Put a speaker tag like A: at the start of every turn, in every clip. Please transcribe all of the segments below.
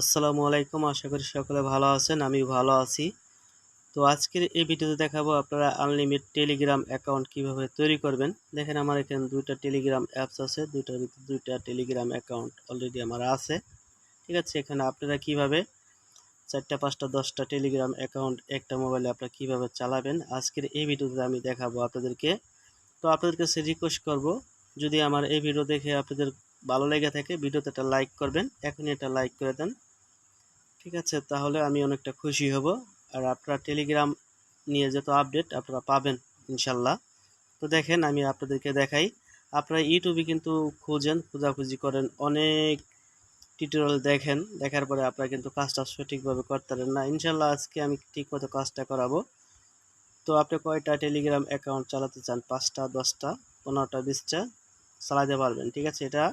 A: আসসালামু আলাইকুম, আশা করি সকলে ভালো আছেন আমি ভালো আছি। তো আজকের এই ভিডিওতে দেখাবো আপনারা আনলিমিট টেলিগ্রাম অ্যাকাউন্ট কীভাবে তৈরি করবেন। দেখেন আমার এখানে দুইটা টেলিগ্রাম অ্যাপস আছে, দুইটার ভিতরে দুইটা টেলিগ্রাম অ্যাকাউন্ট অলরেডি আমার আছে। ঠিক আছে, এখানে আপনারা কীভাবে চারটা, পাঁচটা, দশটা টেলিগ্রাম অ্যাকাউন্ট একটা মোবাইলে আপনারা কীভাবে চালাবেন, আজকের এই ভিডিওতে আমি দেখাবো আপনাদেরকে। তো আপনাদের কাছে রিকোয়েস্ট করব, যদি আমার এই ভিডিও দেখে আপনাদের ভালো লেগে থাকে, ভিডিওতে একটা লাইক করবেন, এখনই একটা লাইক করে দেন। ঠিক আছে, তাহলে আমি অনেকটা খুশি হব। আর আপনারা টেলিগ্রাম নিয়ে যত আপডেট আপনারা পাবেন, ইনশাল্লাহ। তো দেখেন, আমি আপনাদেরকে দেখাই। আপনারা ইউটিউবে কিন্তু খুঁজেন, খোঁজাখুঁজি করেন, অনেক টিউটোরিয়াল দেখেন। দেখার পরে আপনারা কিন্তু কাজটা সঠিকভাবে করতে পারেন না। ইনশাল্লাহ আজকে আমি ঠিকমতো কাজটা করাবো। তো আপনি কয়টা টেলিগ্রাম অ্যাকাউন্ট চালাতে চান? পাঁচটা, দশটা, পনেরোটা, বিশটা? চালাতে পারবেন, ঠিক আছে? এটা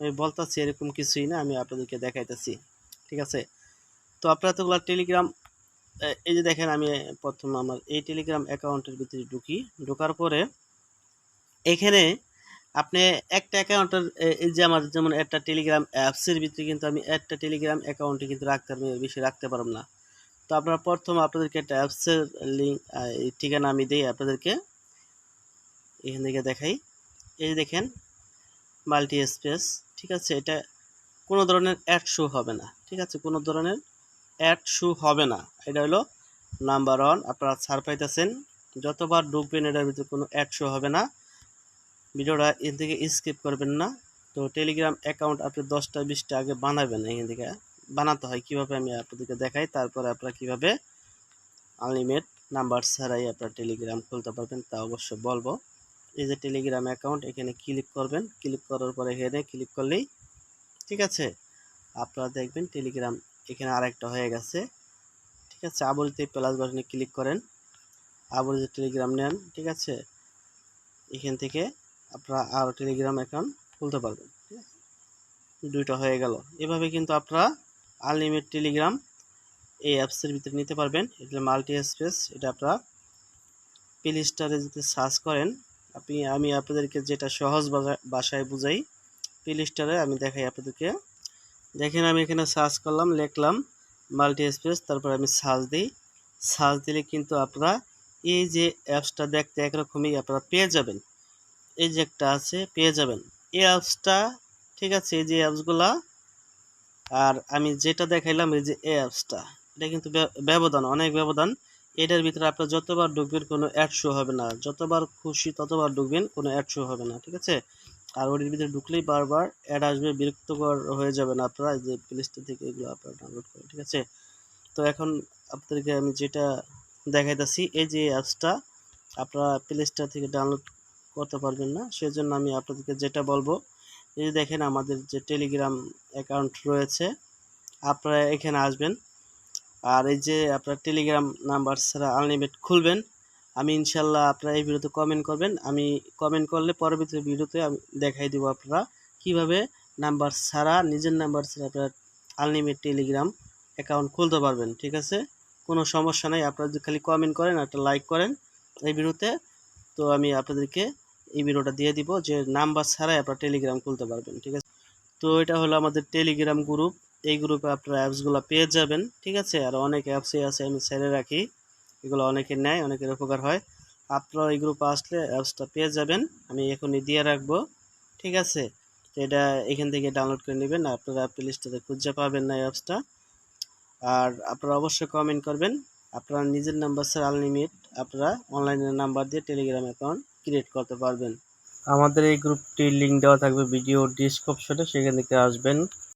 A: আমি বলতেছি, এরকম কিছুই না, আমি আপনাদেরকে দেখাইতেছি, ঠিক আছে? তো আপনারা তো টেলিগ্রাম এই যে দেখেন আমি প্রথম আমার এই টেলিগ্রাম অ্যাকাউন্টের ভিতরে ঢুকি। ঢোকার পরে এখানে আপনি একটা অ্যাকাউন্টের এই যে আমার যেমন একটা টেলিগ্রাম অ্যাপসের ভিতরে কিন্তু আমি একটা টেলিগ্রাম অ্যাকাউন্টে কিন্তু রাখতে বেশি রাখতে পারব না। তো আপনারা প্রথম আপনাদেরকে একটা অ্যাপসের লিঙ্ক ঠিকানা আমি দিই আপনাদেরকে। এখান থেকে দেখাই। এই দেখেন মাল্টি স্পেস ঠিক আছে? এটা কোনো ধরনের অ্যাড শো হবে না, ঠিক আছে? কোনো ধরনের অ্যাড শো হবে না। এটা হলো নাম্বার ওয়ান আপনারা ছাড় পাইতেছেন। যতবার ঢুকবেন এটার ভিতরে কোনো অ্যাড শো হবে না। ভিডিওটা এখান থেকে স্কিপ করবেন না। তো টেলিগ্রাম অ্যাকাউন্ট আপনি দশটা, বিশটা আগে বানাবেন এখান থেকে। বানাতে হয় কীভাবে আমি আপনাদেরকে দেখাই, তারপরে আপনারা কীভাবে আনলিমিট নাম্বার ছাড়াই আপনার টেলিগ্রাম খুলতে পারবেন তা অবশ্য বলব। এই যে টেলিগ্রাম অ্যাকাউন্ট এখানে ক্লিক করবেন। ক্লিক করার পরে এখানে ক্লিক করলেই, ঠিক আছে? আপনারা দেখবেন টেলিগ্রাম এখানে আরেকটা হয়ে গেছে। ঠিক আছে আবরিতে প্লাস বাটনে ক্লিক করেন। আবরিতে টেলিগ্রাম নেন, ঠিক আছে? এখান থেকে আপনারা আরও টেলিগ্রাম অ্যাকাউন্ট খুলতে পারবেন দুইটা হয়ে গেল। এভাবে কিন্তু আপনারা আনলিমিট টেলিগ্রাম এই অ্যাপসের ভিতরে নিতে পারবেন। এটা মাল্টি স্পেস এটা আপনারা প্লে স্টারে যদি সার্চ করেন, আপনি, আমি আপনাদেরকে যেটা সহজ ভাষায় বুঝাই প্লে স্টারে আমি দেখাই আপনাদেরকে। দেখেন আমি এখানে সার্চ করলাম, লিখলাম মাল্টি স্পেস তারপর আমি সার্চ দিই। সার্চ দিলে কিন্তু আপনারা এই যে অ্যাপসটা দেখতে একরকমই আপনারা পেয়ে যাবেন। এই যে একটা আছে, পেয়ে যাবেন। এই অ্যাপসটা ঠিক আছে, এই যে অ্যাপসগুলা আর আমি যেটা দেখাইলাম এই যে এই অ্যাপসটা এটা কিন্তু ব্যবধান, অনেক ব্যবধান। এটার ভিতরে আপনার যতবার ঢুকবেন কোনো অ্যাড শো হবে না। যতবার খুশি ততবার ঢুকবেন কোনো অ্যাড শো হবে না, ঠিক আছে? আর ওটির ভিতরে ঢুকলেই বারবার অ্যাড আসবে, বিরক্তকর হয়ে যাবেন আপনারা যে প্লে স্টোর থেকে এগুলো আপনারা ডাউনলোড করেন, ঠিক আছে? তো এখন আপনাদেরকে আমি যেটা দেখাইতেছি, এই যে অ্যাপসটা আপনারা প্লে স্টোর থেকে ডাউনলোড করতে পারবেন না, সেজন্য আমি আপনাদেরকে যেটা বলব, এই দেখেন আমাদের যে টেলিগ্রাম অ্যাকাউন্ট রয়েছে, আপনারা এখানে আসবেন, আর এই যে আপনার টেলিগ্রাম নাম্বার ছাড়া আনলিমিট খুলবেন আমি ইনশাল্লাহ আপনারা এই ভিডিওতে কমেন্ট করবেন। আমি কমেন্ট করলে পরবর্তী ভিডিওতে আমি দেখাই দেবো আপনারা কীভাবে নাম্বার ছাড়া, নিজের নাম্বার ছাড়া আপনার আনলিমিট টেলিগ্রাম অ্যাকাউন্ট খুলতে পারবেন, ঠিক আছে? কোনো সমস্যা নেই, আপনারা যদি খালি কমেন্ট করেন একটা লাইক করেন এই ভিডিওতে, তো আমি আপনাদেরকে এই ভিডিওটা দিয়ে দিব যে নাম্বার ছাড়াই আপনারা টেলিগ্রাম খুলতে পারবেন, ঠিক আছে? তো এটা হলো আমাদের টেলিগ্রাম গ্রুপ এই গ্রুপে আপনারা অ্যাপসগুলো পেয়ে যাবেন, ঠিক আছে? আর অনেক অ্যাপসই আছে, আমি ছেড়ে রাখি। এগুলো অনেকের নেয়, অনেকের উপকার হয়। আপনারা এই গ্রুপে আসলে অ্যাপসটা পেয়ে যাবেন। আমি এখনই দিয়ে রাখব। ঠিক আছে? এটা এখান থেকে ডাউনলোড করে নেবেন। আপনারা প্লে স্টোরে খুঁজে পাবেন না অ্যাপসটা আর আপনারা অবশ্যই কমেন্ট করবেন। আপনারা নিজের নাম্বার স্যার আনলিমিট আপনারা অনলাইনের নাম্বার দিয়ে টেলিগ্রাম অ্যাকাউন্ট ক্রিয়েট করতে পারবেন। আমাদের এই গ্রুপটির লিঙ্ক দেওয়া থাকবে ভিডিও ডিসক্রিপশনে সেখান থেকে আসবেন।